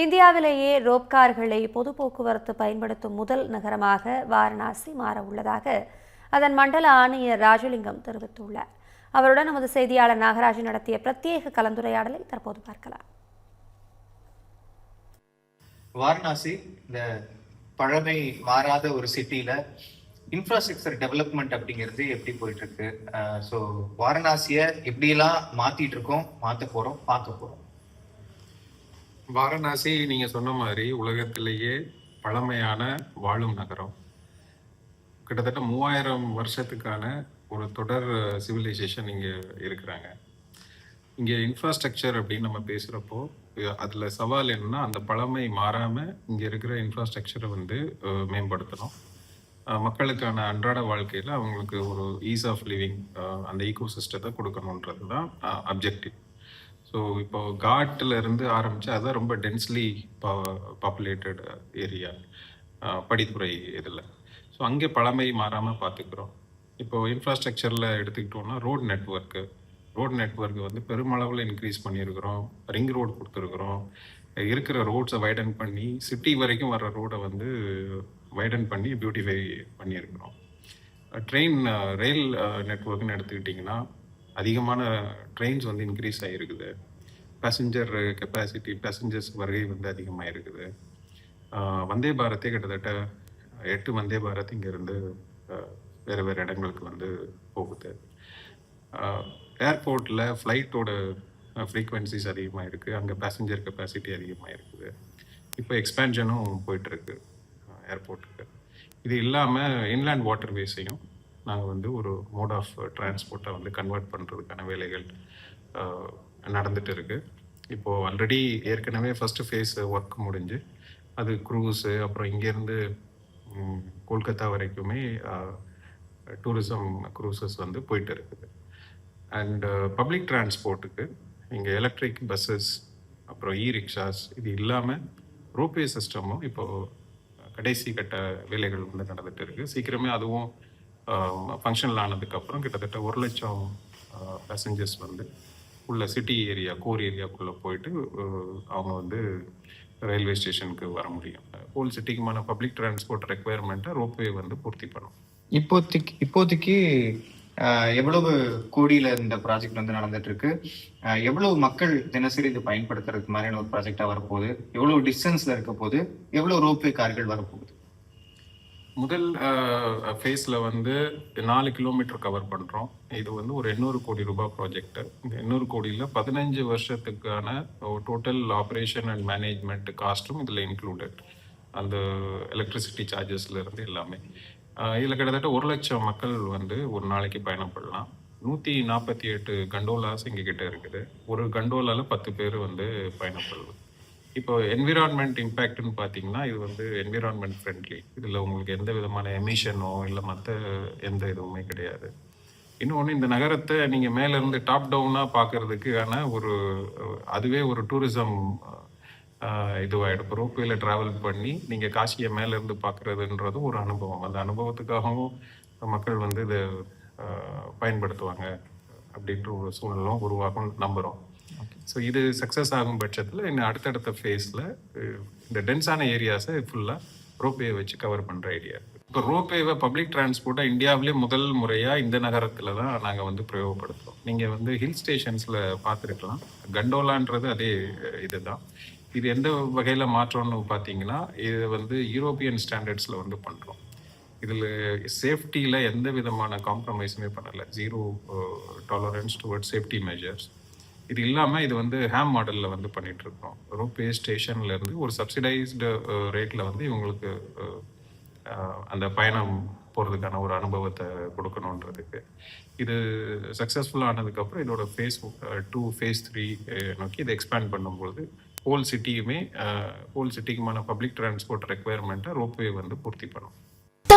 இந்தியாவிலேயே ரோப் கார்களை பொது போக்குவரத்து பயன்படுத்தும் முதல் நகரமாக வாரணாசி மாற உள்ளதாக அதன் மண்டல ஆணையர் ராஜலிங்கம் தெரிவித்துள்ளார். அவருடன் நமது செய்தியாளர் நாகராஜ் நடத்திய பிரத்யேக கலந்துரையாடலை தற்போது பார்க்கலாம். வாரணாசி இந்த பழமை மாறாத ஒரு சிட்டியில இன்ஃப்ராஸ்ட்ரக்சர் டெவலப்மெண்ட் அப்படிங்கிறது எப்படி போயிட்டு இருக்கு ஸோ வாரணாசியை எப்படியெல்லாம் மாத்திட்டு இருக்கோம் மாத்த போறோம் பார்க்க போறோம். வாரணாசி நீங்க சொன்ன மாதிரி உலகத்திலேயே பழமையான வாழும் நகரம். கிட்டத்தட்ட மூவாயிரம் வருஷத்துக்கான ஒரு தொடர் சிவிலைசேஷன் இங்கே இருக்கிறாங்க. இங்கே இன்ஃப்ராஸ்ட்ரக்சர் அப்படின்னு நம்ம பேசுகிறப்போ அதில் சவால் என்னன்னா அந்த பழமை மாறாமல் இங்கே இருக்கிற இன்ஃப்ராஸ்ட்ரக்சரை வந்து மேம்படுத்தணும். மக்களுக்கான அன்றாட வாழ்க்கையில் அவங்களுக்கு ஒரு ஈஸ் ஆஃப் லிவிங் அந்த ஈகோ சிஸ்டத்தை கொடுக்கணுன்றது தான் அப்ஜெக்டிவ் ஸோ இப்போ காட்டில் இருந்து ஆரம்பித்து அதான் ரொம்ப டென்ஸ்லி பாப்புலேட்டட் ஏரியா படித்துறை இதில். ஸோ அங்கே பழமை மாறாமல் பார்த்துக்கிறோம். இப்போ இன்ஃப்ராஸ்ட்ரக்சரில் எடுத்துக்கிட்டோம்னா ரோட் நெட்வொர்க்கு ரோட் நெட்வொர்க் வந்து பெருமளவில் இன்க்ரீஸ் பண்ணியிருக்கிறோம். ரிங் ரோடு கொடுத்துருக்குறோம். இருக்கிற ரோட்ஸை வைடன் பண்ணி சிட்டி வரைக்கும் வர ரோடை வந்து வைடன் பண்ணி பியூட்டிஃபை பண்ணியிருக்கிறோம். ட்ரெயின் ரயில் நெட்வொர்க்னு எடுத்துக்கிட்டிங்கன்னா அதிகமான ட்ரெயின்ஸ் வந்து இன்க்ரீஸ் ஆகிருக்குது பேசஞ்சர் கெப்பாசிட்டி பேசஞ்சர்ஸ் வருகை வந்து அதிகமாக இருக்குது வந்தே பாரத்தே கிட்டத்தட்ட எட்டு வந்தே பாரத் இங்கேருந்து வேறு வேறு இடங்களுக்கு வந்து போகுது. ஏர்போர்ட்டில் ஃப்ளைட்டோட ஃப்ரீக்வன்சிஸ் அதிகமாக இருக்குது அங்கே பேசஞ்சர் கெப்பாசிட்டி அதிகமாக இருக்குது இப்போ எக்ஸ்பேன்ஷனும் போயிட்டுருக்கு ஏர்போர்ட்டுக்கு இது இல்லாமல் இன்லேண்ட் வாட்டர்வேஸையும் நாங்கள் வந்து ஒரு மோட் ஆஃப் டிரான்ஸ்போர்ட்டை வந்து கன்வெர்ட் பண்ணுறதுக்கான வேலைகள் நடந்துட்டு இருக்கு. இப்போது ஆல்ரெடி ஏற்கனவே ஃபஸ்ட்டு ஃபேஸ் ஒர்க் முடிஞ்சு அது க்ரூஸு அப்புறம் இங்கேருந்து கொல்கத்தா வரைக்குமே டூரிசம் க்ரூசஸ் வந்து போயிட்டு இருக்குது. அண்ட் பப்ளிக் டிரான்ஸ்போர்ட்டுக்கு இங்கே எலக்ட்ரிக் பஸ்ஸஸ் அப்புறம் இ ரிக்ஷாஸ் இது இல்லாமல் ரோப்வே சிஸ்டமும் இப்போது கடைசி கட்ட வேலைகள் வந்து நடந்துகிட்டு இருக்குது சீக்கிரமே அதுவும் ஃபங்க்ஷனல் ஆனதுக்கப்புறம் கிட்டத்தட்ட ஒரு லட்சம் பேசஞ்சர்ஸ் வந்து உள்ள சிட்டி ஏரியா கோர் ஏரியாக்குள்ளே போயிட்டு அவங்க வந்து ரயில்வே ஸ்டேஷனுக்கு வர முடியும். ஹோல் சிட்டிக்குமான பப்ளிக் டிரான்ஸ்போர்ட் ரெக்குயர்மெண்ட்டை ரோப்வே வந்து பூர்த்தி பண்ணும். இப்போதைக்கு இப்போதைக்கு எவ்வளவு கோடியில இந்த ப்ராஜெக்ட் வந்து நடந்துட்டு இருக்கு எவ்வளவு மக்கள் தினசரி இது பயன்படுத்துறதுக்கு மாதிரியான ஒரு ப்ராஜெக்டா வரப்போகுது? எவ்வளவு டிஸ்டன்ஸ்ல இருக்க போது எவ்வளவு ரோப்வே கார்கள் வரப்போகுது? முதல் ஃபேஸில் வந்து நாலு கிலோமீட்டர் கவர் பண்ணுறோம் இது வந்து ஒரு எண்ணூறு கோடி ரூபாய் ப்ராஜெக்ட் இந்த எண்ணூறு கோடியில் பதினஞ்சு வருஷத்துக்கான டோட்டல் ஆப்ரேஷன் அண்ட் மேனேஜ்மெண்ட் காஸ்ட்டும் இதில் இன்க்ளூடட் அந்த எலக்ட்ரிசிட்டி சார்ஜஸ்லேருந்து எல்லாமே. இதில் கிட்டத்தட்ட ஒரு லட்சம் மக்கள் வந்து ஒரு நாளைக்கு பயணப்படலாம். நூற்றி நாற்பத்தி எட்டு கண்டோலாஸ் இங்கே கிட்ட இருக்குது. ஒரு கண்டோலாவில் பத்து பேர் வந்து பயணப்படலாம் இப்போ என்விரான்மெண்ட் இம்பேக்ட்னு பார்த்தீங்கன்னா இது வந்து என்விரான்மெண்ட் ஃப்ரெண்ட்லி இதில் உங்களுக்கு எந்த விதமான எமிஷனோ இல்லை மற்ற எந்த இதுவுமே கிடையாது. இன்னொன்று இந்த நகரத்தை நீங்கள் மேலேருந்து டாப் டவுனாக பார்க்கறதுக்கான ஒரு அதுவே ஒரு டூரிசம் இதுவாகிடும் இப்போ ரோப்வேல ட்ராவல் பண்ணி நீங்கள் காசியை மேலேருந்து பார்க்குறதுன்றதும் ஒரு அனுபவம். அந்த அனுபவத்துக்காகவும் மக்கள் வந்து இதை பயன்படுத்துவாங்க அப்படின்ற ஒரு சூழலும் உருவாகும் நம்புகிறோம் ஸோ இது சக்ஸஸ் ஆகும் பட்சத்தில் இன்னும் அடுத்தடுத்த ஃபேஸில் இந்த டென்ஸான ஏரியாஸை ஃபுல்லாக ரோப்வே வச்சு கவர் பண்ணுற ஏரியா இப்போ ரோப்வேவை பப்ளிக் டிரான்ஸ்போர்ட்டாக இந்தியாவிலே முதல் முறையாக இந்த நகரத்தில் தான் நாங்கள் வந்து பிரயோகப்படுத்துகிறோம் நீங்கள் வந்து ஹில் ஸ்டேஷன்ஸில் பார்த்துருக்கலாம். கண்டோலான்றது அதே இதுதான். இது எந்த வகையில் மாற்றம்னு பார்த்தீங்கன்னா இது வந்து யூரோப்பியன் ஸ்டாண்டர்ட்ஸில் வந்து பண்ணுறோம் இதில் சேஃப்டியில் எந்த விதமான காம்ப்ரமைஸுமே பண்ணலை. Zero tolerance toward safety measures இது இல்லாமல் இது வந்து ஹேம் மாடலில் வந்து பண்ணிகிட்ருக்கோம் இருக்கோம் ரோப்வே ஒரு சப்சிடைஸ்டு ரேட்டில் வந்து இவங்களுக்கு அந்த பயணம் போகிறதுக்கான ஒரு அனுபவத்தை கொடுக்கணுன்றதுக்கு. இது சக்ஸஸ்ஃபுல்லாக ஆனதுக்கப்புறம் இதோட ஃபேஸ் டூ ஃபேஸ் த்ரீ நோக்கி இதை எக்ஸ்பேண்ட் பண்ணும்பொழுது ஹோல் சிட்டியுமே ஹோல் சிட்டிக்குமான பப்ளிக் டிரான்ஸ்போர்ட் ரெக்குயர்மெண்ட்டை ரோப்வே வந்து பூர்த்தி பண்ணும்.